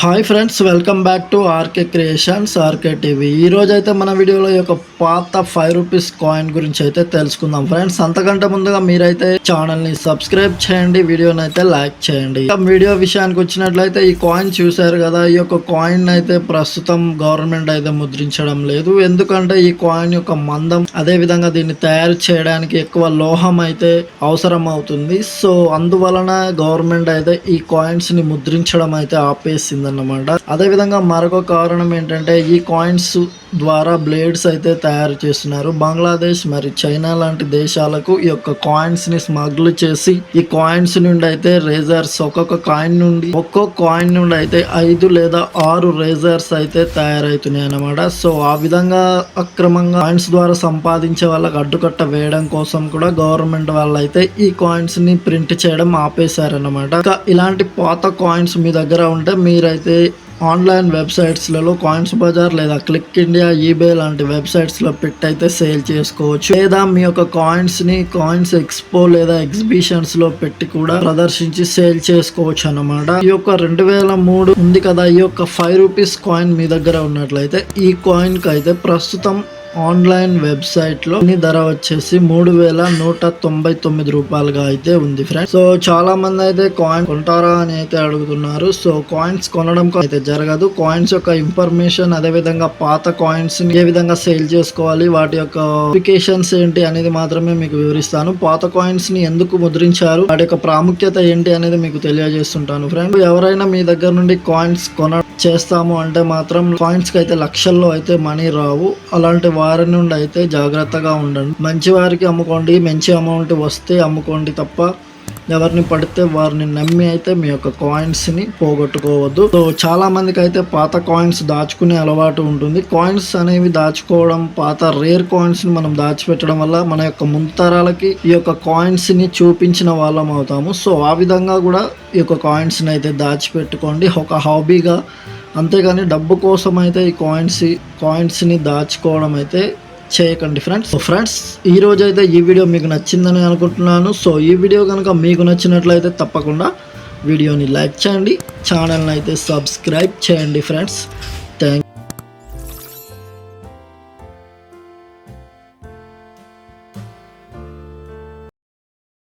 Hi friends welcome back to RK creations RK TV. ఈ రోజు అయితే మన వీడియోలో యొక్క పాత ఫైవ్ రూపీస్ కాయిన్ గురించి అయితే తెలుసుకుందాం ఫ్రెండ్స్. అంతకంటే ముందుగా మీరైతే ఛానల్ని సబ్స్క్రైబ్ చేయండి వీడియోని అయితే లైక్ చేయండి. వీడియో విషయానికి వచ్చినట్లయితే ఈ కాయిన్ చూశారు కదా ఈ యొక్క కాయిన్ అయితే ప్రస్తుతం గవర్నమెంట్ అయితే ముద్రించడం లేదు. ఎందుకంటే ఈ కాయిన్ యొక్క మందం అదే విధంగా దీన్ని తయారు చేయడానికి ఎక్కువ లోహం అయితే అవసరం అవుతుంది. సో అందువలన గవర్నమెంట్ అయితే ఈ కాయిన్స్ని ముద్రించడం అయితే ఆపేసింది అన్నమాట అదే విధంగా మరొక కారణం ఏంటంటే ఈ కాయిన్స్ ద్వారా బ్లేడ్స్ అయితే తయారు చేస్తున్నారు. బంగ్లాదేశ్ మరి చైనా లాంటి దేశాలకు ఈ యొక్క కాయిన్స్ని స్మగ్ల్ చేసి ఈ కాయిన్స్ నుండి అయితే రేజర్స్ ఒక్కొక్క కాయిన్ నుండి ఒక్కొక్క కాయిన్ నుండి అయితే ఐదు లేదా ఆరు రేజర్స్ అయితే తయారవుతున్నాయి అన్నమాట. సో ఆ విధంగా అక్రమంగా కాయిన్స్ ద్వారా సంపాదించే వాళ్ళకి అడ్డుకట్ట వేయడం కోసం కూడా గవర్నమెంట్ వాళ్ళు అయితే ఈ కాయిన్స్ని ప్రింట్ చేయడం ఆపేశారన్నమాట. ఇలాంటి పాత కాయిన్స్ మీ దగ్గర ఉంటే మీరైతే అయితే ఆన్లైన్ వెబ్సైట్స్లలో కాయిన్స్ బజార్ లేదా క్లిక్ ఇండియా ఈబే లాంటి వెబ్సైట్స్లో పెట్టి అయితే సేల్ చేసుకోవచ్చు. లేదా మీ యొక్క కాయిన్స్ని కాయిన్స్ ఎక్స్పో లేదా ఎగ్జిబిషన్స్లో పెట్టి కూడా ప్రదర్శించి సేల్ చేసుకోవచ్చు అన్నమాట. ఈ యొక్క రెండు వేల మూడు ఉంది కదా ఈ యొక్క ఫైవ్ రూపీస్ కాయిన్ మీ దగ్గర ఉన్నట్లయితే ఈ కాయిన్కి అయితే ప్రస్తుతం ఆన్లైన్ వెబ్సైట్లో ధర వచ్చేసి మూడు వేల నూట తొంభై తొమ్మిది రూపాయలుగా అయితే ఉంది ఫ్రెండ్స్. సో చాలా మంది అయితే కాయిన్ కొంటారా అని అయితే అడుగుతున్నారు. సో కాయిన్స్ కొనడం అయితే జరగదు. కాయిన్స్ యొక్క ఇన్ఫర్మేషన్ అదే విధంగా పాత కాయిన్స్ని ఏ విధంగా సేల్ చేసుకోవాలి వాటి యొక్క అప్లికేషన్స్ ఏంటి అనేది మాత్రమే మీకు వివరిస్తాను. పాత కాయిన్స్ని ఎందుకు ముద్రించారు వాటి యొక్క ప్రాముఖ్యత ఏంటి అనేది మీకు తెలియజేస్తుంటాను ఫ్రెండ్ ఎవరైనా మీ దగ్గర నుండి కాయిన్స్ కొన చేస్తాము అంటే మాత్రం కాయిన్స్కి అయితే లక్షల్లో అయితే మనీ రావు. అలాంటి వారి నుండి అయితే జాగ్రత్తగా ఉండండి. మంచి వారికి అమ్ముకోండి మంచి అమౌంట్ వస్తే అమ్ముకోండి తప్ప ఎవరిని పడితే వారిని నమ్మి అయితే మీ యొక్క కాయిన్స్ని పోగొట్టుకోవద్దు. సో చాలా మందికి అయితే పాత కాయిన్స్ దాచుకునే అలవాటు ఉంటుంది. కాయిన్స్ అనేవి దాచుకోవడం పాత రేర్ కాయిన్స్ని మనం దాచిపెట్టడం వల్ల మన యొక్క ముంతరాలకి ఈ యొక్క కాయిన్స్ని చూపించిన వాళ్ళం అవుతాము. సో ఆ విధంగా కూడా ఈ యొక్క కాయిన్స్ని అయితే దాచిపెట్టుకోండి. ఒక హాబీగా అంతేగాని డబ్బు కోసం అయితే ఈ కాయిన్స్ కాయిన్స్ని దాచుకోవడం అయితే చేయకండి ఫ్రెండ్స్ సో ఫ్రెండ్స్ ఈ రోజు అయితే ఈ వీడియో మీకు నచ్చిందని అనుకుంటున్నాను. సో ఈ వీడియో కనుక మీకు నచ్చినట్లయితే తప్పకుండా వీడియోని లైక్ చేయండి. ఛానల్ని అయితే సబ్స్క్రైబ్ చేయండి ఫ్రెండ్స్